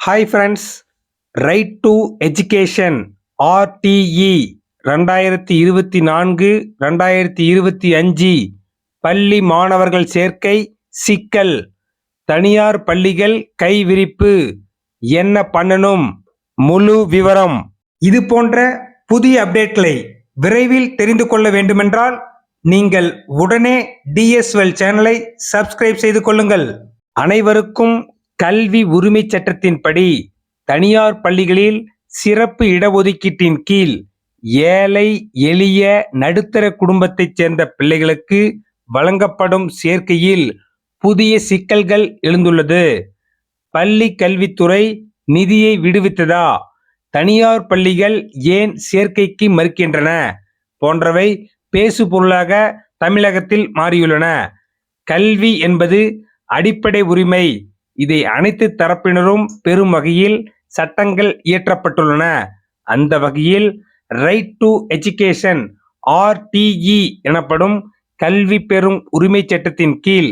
Hi friends right to education RTE ரெண்டாயிரத்தி இருபத்தி நான்கு ரெண்டாயிரத்தி இருபத்தி அஞ்சு. பள்ளி மாணவர்கள் சேர்க்கை சிக்கல். தனியார் பள்ளிகள் கைவிரிப்பு. என்ன பண்ணணும்? முழு விவரம். இது போன்ற புதிய அப்டேட்களை விரைவில் தெரிந்து கொள்ள வேண்டுமென்றால் நீங்கள் உடனே டிஎஸ்எல் சேனலை சப்ஸ்கிரைப் செய்து கொள்ளுங்கள். அனைவருக்கும் கல்வி உரிமை சட்டத்தின்படி தனியார் பள்ளிகளில் சிறப்பு இடஒதுக்கீட்டின் கீழ் ஏழை எளிய நடுத்தர குடும்பத்தைச் சேர்ந்த பிள்ளைகளுக்கு வழங்கப்படும் சேர்க்கையில் புதிய சிக்கல்கள் எழுந்துள்ளது. பள்ளி கல்வித்துறை நிதியை விடுவித்ததா? தனியார் பள்ளிகள் ஏன் சேர்க்கைக்கு மறுக்கின்றன? போன்றவை பேசு பொருளாக தமிழகத்தில் மாறியுள்ளன. கல்வி என்பது அடிப்படை உரிமை இதை அனைத்து தரப்பினரும் பெறும் வகையில் சட்டங்கள் இயற்றப்பட்டுள்ளன. அந்த வகையில் ரைட் டு எஜுகேஷன் ஆர்டிஇ எனப்படும் கல்வி பெறும் உரிமை சட்டத்தின் கீழ்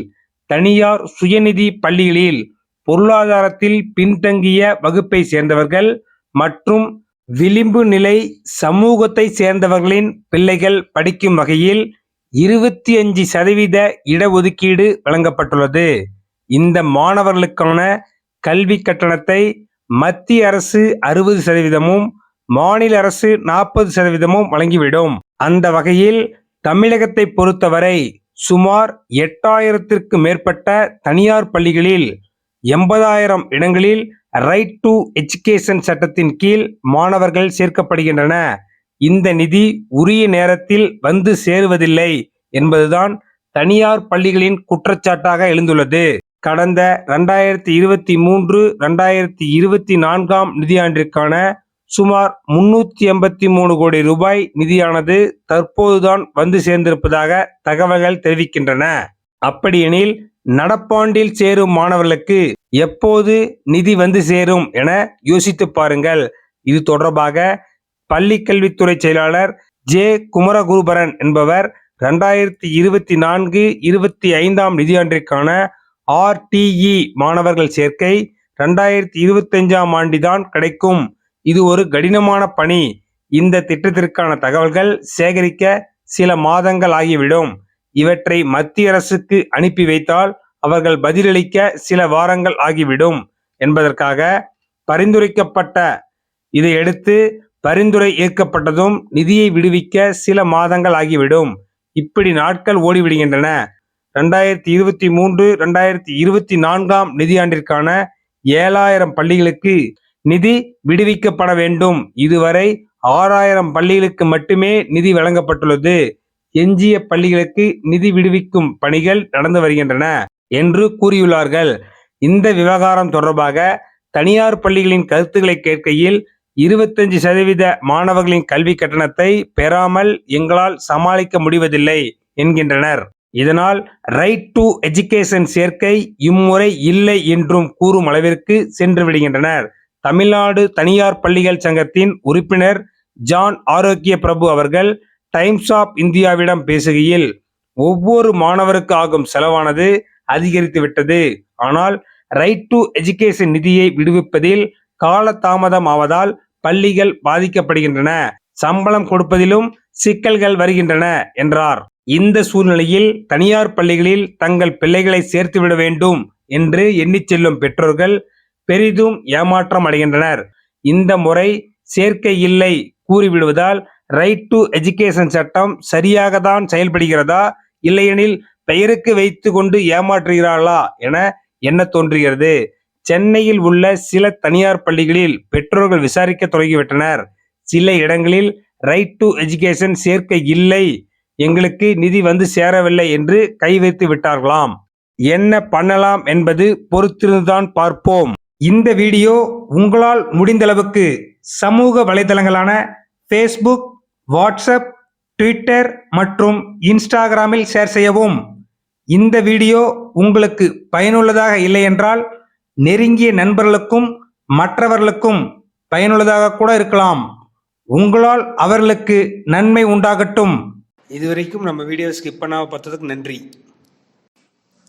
தனியார் சுயநிதி பள்ளிகளில் பொருளாதாரத்தில் பின்தங்கிய வகுப்பை சேர்ந்தவர்கள் மற்றும் விளிம்பு நிலை சமூகத்தை சேர்ந்தவர்களின் பிள்ளைகள் படிக்கும் வகையில் இருபத்தி அஞ்சு சதவீத இடஒதுக்கீடு வழங்கப்பட்டுள்ளது. இந்த மாணவர்களுக்கான கல்வி கட்டணத்தை மத்திய அரசு அறுபது சதவீதமும் மாநில அரசு நாற்பது சதவீதமும் வழங்கிவிடும். அந்த வகையில் தமிழகத்தை பொறுத்தவரை சுமார் எட்டாயிரத்திற்கு மேற்பட்ட தனியார் பள்ளிகளில் எண்பதாயிரம் இடங்களில் ரைட் டு எஜுகேஷன் சட்டத்தின் கீழ் மாணவர்கள் சேர்க்கப்படுகின்றன. இந்த நிதி உரிய நேரத்தில் வந்து சேருவதில்லை என்பதுதான் தனியார் பள்ளிகளின் குற்றச்சாட்டாக எழுந்துள்ளது. கடந்த ரெண்டாயிரத்தி இருபத்தி மூன்று ரெண்டாயிரத்தி இருபத்தி நான்காம் நிதியாண்டிற்கான சுமார் முன்னூத்தி எண்பத்தி மூணு கோடி ரூபாய் நிதியானது தற்போதுதான் வந்து சேர்ந்திருப்பதாக தகவல்கள் தெரிவிக்கின்றன. அப்படியெனில் நடப்பாண்டில் சேரும் மாணவர்களுக்கு எப்போது நிதி வந்து சேரும் என யோசித்து பாருங்கள். இது தொடர்பாக பள்ளி கல்வித்துறை செயலாளர் ஜே. குமரகுருபரன் என்பவர் ரெண்டாயிரத்தி இருபத்தி நான்கு இருபத்தி ஐந்தாம் நிதியாண்டிற்கான ஆர்டிஇ மாணவர்கள் சேர்க்கை ரெண்டாயிரத்தி இருபத்தஞ்சாம் ஆண்டிதான் கிடைக்கும். இது ஒரு கடினமான பணி. இந்த திட்டத்திற்கான தகவல்கள் சேகரிக்க சில மாதங்கள் ஆகிவிடும். இவற்றை மத்திய அரசுக்கு அனுப்பி வைத்தால் அவர்கள் பதிலளிக்க சில வாரங்கள் ஆகிவிடும் என்பதற்காக பரிந்துரைக்கப்பட்ட இதையடுத்து பரிந்துரை ஏற்கப்பட்டதும் நிதியை விடுவிக்க சில மாதங்கள் ஆகிவிடும். இப்படி நாட்கள் ஓடிவிடுகின்றன. ரெண்டாயிரத்தி இருபத்தி மூன்று ரெண்டாயிரத்தி இருபத்தி நான்காம் நிதியாண்டிற்கான ஏழாயிரம் பள்ளிகளுக்கு நிதி விடுவிக்கப்பட வேண்டும். இதுவரை ஆறாயிரம் பள்ளிகளுக்கு மட்டுமே நிதி வழங்கப்பட்டுள்ளது. எஞ்சிய பள்ளிகளுக்கு நிதி விடுவிக்கும் பணிகள் நடந்து வருகின்றன என்று கூறியுள்ளார்கள். இந்த விவகாரம் தொடர்பாக தனியார் பள்ளிகளின் கருத்துக்களை கேட்கையில் இருபத்தஞ்சு சதவீத மாணவர்களின் கல்வி கட்டணத்தை பெறாமல் எங்களால் சமாளிக்க முடிவதில்லை என்கின்றனர். இதனால் ரைட் டு எஜுகேஷன் சேர்க்கை இம்முறை இல்லை என்றும் கூறும் அளவிற்கு சென்று விடுகின்றனர். தமிழ்நாடு தனியார் பள்ளிகள் சங்கத்தின் உறுப்பினர் ஜான் ஆரோக்கிய பிரபு அவர்கள் டைம்ஸ் ஆஃப் இந்தியாவிடம் பேசுகையில் ஒவ்வொரு மாணவருக்கு ஆகும் செலவானது அதிகரித்து விட்டது. ஆனால் ரைட் டு எஜுகேஷன் நிதியை விடுவிப்பதில் காலதாமதம் ஆவதால் பள்ளிகள் பாதிக்கப்படுகின்றன. சம்பளம் கொடுப்பதிலும் சிக்கல்கள் வருகின்றன என்றார். இந்த சூழ்நிலையில் தனியார் பள்ளிகளில் தங்கள் பிள்ளைகளை சேர்த்துவிட வேண்டும் என்று எண்ணிச் செல்லும் பெற்றோர்கள் பெரிதும் ஏமாற்றம் அடைகின்றனர். இந்த முறை சேர்க்கை இல்லை கூறிவிடுவதால் ரைட் டு எஜுகேஷன் சட்டம் சரியாக தான் செயல்படுகிறதா இல்லையெனில் பெயருக்கு வைத்து கொண்டு ஏமாற்றுகிறார்களா என என்ன தோன்றுகிறது? சென்னையில் உள்ள சில தனியார் பள்ளிகளில் பெற்றோர்கள் விசாரிக்க தொடங்கிவிட்டனர். சில இடங்களில் ரைட் டு எஜுகேஷன் சேர்க்கை இல்லை எங்களுக்கு நிதி வந்து சேரவில்லை என்று கை வைத்து விட்டார்களாம். என்ன பண்ணலாம் என்பது பொறுத்திருந்துதான் பார்ப்போம். இந்த வீடியோ உங்களால் முடிந்தளவுக்கு சமூக வலைதளங்களான ஃபேஸ்புக் வாட்ஸ்அப் ட்விட்டர் மற்றும் இன்ஸ்டாகிராமில் ஷேர் செய்யவும். இந்த வீடியோ உங்களுக்கு பயனுள்ளதாக இல்லை என்றால் நெருங்கிய நண்பர்களுக்கும் மற்றவர்களுக்கும் பயனுள்ளதாக கூட இருக்கலாம். உங்களால் அவர்களுக்கு நன்மை உண்டாகட்டும். இதுவரைக்கும் நம்ம வீடியோ ஸ்கிப் பண்ணாம பார்த்ததுக்கு நன்றி.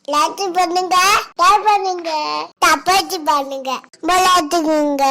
லைக் பண்ணுங்க ஷேர் பண்ணுங்க தப்பாச்சு பண்ணுங்க விளையாட்டுக்குங்க